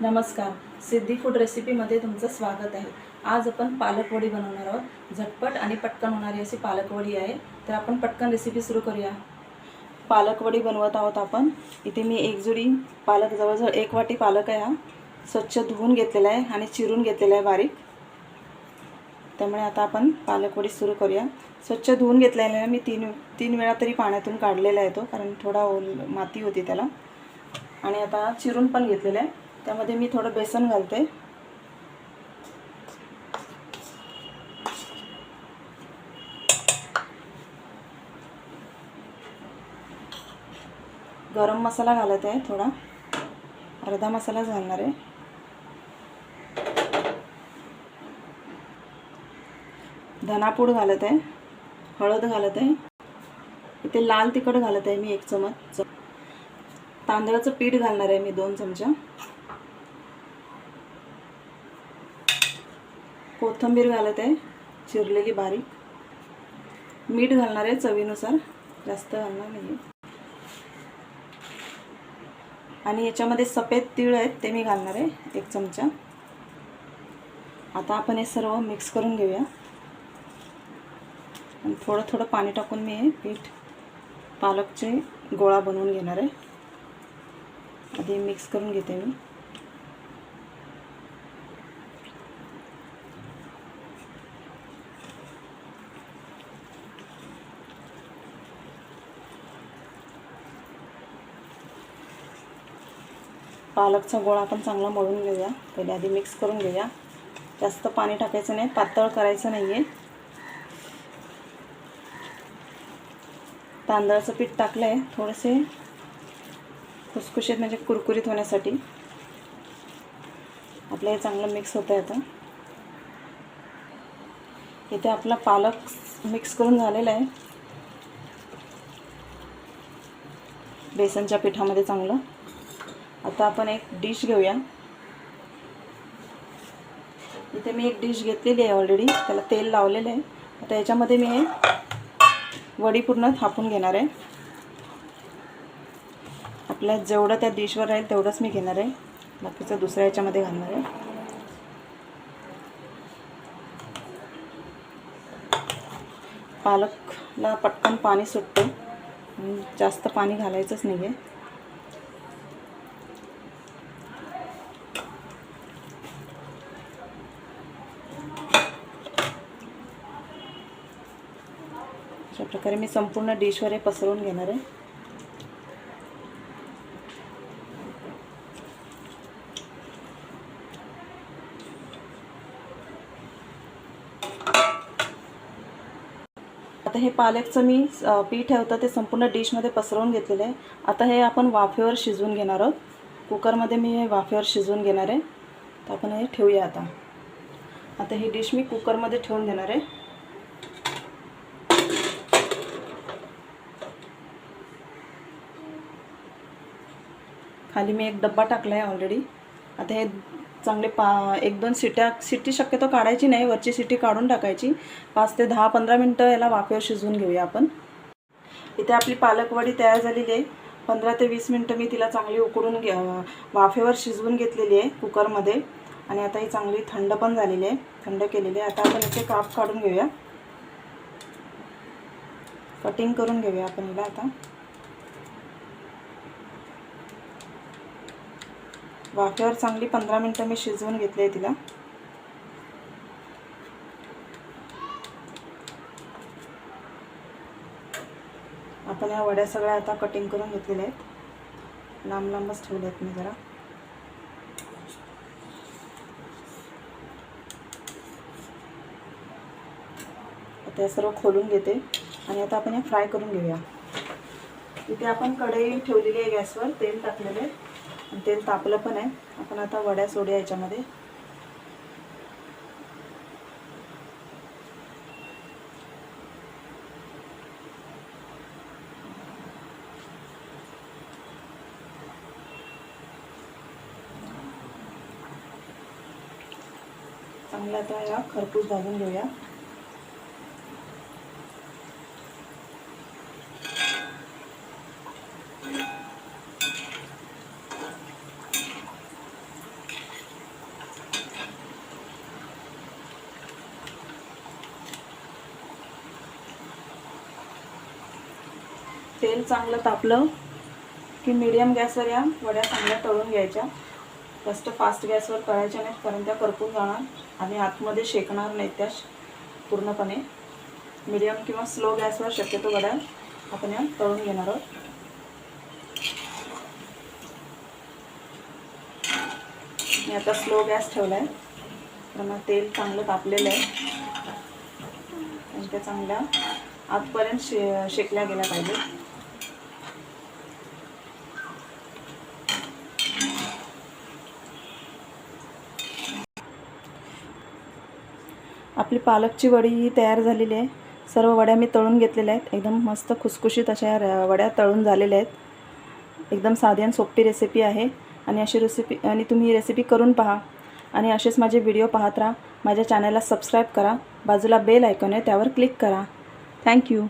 नमस्कार. सिद्धी फूड रेसिपीमध्ये तुमचं स्वागत आहे. आज आपण पालकवडी बनवणार आहोत. झटपट आणि पटकन होणारी अशी पालकवडी आहे. तर आपण पटकन रेसिपी सुरू करूया. पालकवडी बनवत आहोत आपण. इथे मी एक जुडी पालक जवळजवळ एक वाटी पालक आहे हा. स्वच्छ धुवून घेतलेला आहे आणि चिरून घेतलेला आहे बारीक. त्यामुळे आता आपण पालकवडी सुरू करूया. स्वच्छ धुवून घेतलेला आहे. मी तीन तीन वेळा तरी पाण्यातून काढलेला आहे तो कारण थोडा ओल माती होती त्याला. आणि आता चिरून पण घेतलेलं आहे. त्यामध्ये मी थोडं बेसन घालते. गरम मसाला घालत आहे थोडा. अर्धा मसालाच घालणार आहे. धनापूड घालत आहे. हळद घालत आहे. इथे लाल तिखट घालत आहे मी एक चमच. तांदळाचं पीठ घालणार आहे मी दोन चमचा. कोथिंबीर घालत आहे चिरलेली बारीक. मीठ घालणार आहे चवीनुसार जास्त घालणार नाही आणि याच्यामध्ये सफेद तीळ आहेत ते मी घालणार आहे एक चमचा. आता आपण हे सर्व मिक्स करून घेऊया. आणि थोडं थोडं पाणी टाकून मी हे पीठ पालकचे गोळा बनवून घेणार आहे. आधी मिक्स करून घेते मी. पालकचा गोळा आपण चांगला मळून घेऊया. पहिले आधी मिक्स करून घेऊया. जास्त पाणी टाकायचं नाही पातळ करायचं नाही आहे तांदळाचं पीठ टाकलं आहे थोडेसे खुसखुशीत म्हणजे कुरकुरीत होण्यासाठी. आपलं हे चांगलं मिक्स होतं आहे आता. इथे आपला पालक मिक्स करून झालेला आहे. बेसनच्या पिठामध्ये चांगलं. आता आपण एक डिश घेऊया. इथे मी एक डिश घेतलेली आहे ऑलरेडी त्याला तेल लावलेलं आहे. आता याच्यामध्ये मी हे वडी पूर्ण थापून घेणार आहे. आपल्या जेवढं त्या डिशवर राहील तेवढंच मी घेणार आहे. बाकीचं दुसऱ्या याच्यामध्ये घालणार आहे. पालकला पटकन पाणी सुटतं. जास्त पाणी घालायचंच नाही आहे प्रकारे मी संपूर्ण डिशवर हे पसरवून घेणार आहे. आता हे पालकचं मी पीठ आहे होतं ते संपूर्ण डिशमध्ये पसरवून घेतलेलं आहे. आता हे आपण वाफेवर शिजवून घेणार आहोत. कुकरमध्ये मी हे वाफेवर शिजवून घेणार आहे. तर आपण हे ठेवूया आता. आता ही डिश मी कुकरमध्ये ठेवून देणार आहे. खाली मी एक डब्बा टाकला आहे ऑलरेडी आता हे चांगले पा एक दोन सिट्या सिटी शक्यतो काढायची नाही वरची सिटी काढून टाकायची. पाच ते दहा पंधरा मिनटं याला वाफेवर शिजवून घेऊया आपण. इथे आपली पालकवडी तयार झालेली आहे. पंधरा ते वीस मिनटं मी तिला चांगली उकडून घे वाफेवर शिजवून घेतलेली आहे कुकरमध्ये. आणि आता ही चांगली थंड पण झालेली आहे. थंड केलेली आहे. आता आपण इथे काप काढून घेऊया. कटिंग करून घेऊया आपण हिला आता. वाफेवर चांगली पंधरा मिनटं मी शिजवून घेतली आहे तिला. आपण या वड्या सगळ्या आता कटिंग करून घेतलेल्या आहेत. लांब लांबच ठेवले आहेत मी जरा. आता सर्व खोलून घेते आणि आता आपण हे फ्राय करून घेऊया. इथे आपण कढई ठेवलेली आहे गॅसवर तेल टाकलेलं आहे. आणि तेल तापलं पण आहे. आपण आता वड्या सोड्या याच्यामध्ये. चांगला आता या खरपूस भाजून घेऊया. तेल चांगलं तापलं की मीडियम गॅसवर या वड्या चांगल्या तळून घ्यायच्या. जास्त फास्ट गॅसवर तळायच्या नाहीत कारण त्या करपून जाणार आणि आतमध्ये शेकणार नाहीत त्या पूर्णपणे. मीडियम किंवा स्लो गॅसवर शक्यतो वड्या आपण या तळून घेणार आहोत. मी आता स्लो गॅस ठेवला आहे कारण तेल चांगलं तापलेलं आहे. आणि त्या चांगल्या आतपर्यंत शे शेकल्या गेल्या पाहिजेत. आपली पालकची वडी ही तयार झालेली आहे. सर्व वड्या मी तळून घेतलेल्या आहेत. एकदम मस्त खुसखुशीत अशा वड्या तळून झालेल्या आहेत. एकदम साधी आणि सोपी रेसिपी आहे. आणि अशी रेसिपी आणि तुम्ही ही रेसिपी करून पहा. आणि असेच माझे व्हिडिओ पाहत राहा. माझ्या चॅनलला सबस्क्राईब करा. बाजूला बेल ऐकून आहे त्यावर क्लिक करा. थँक्यू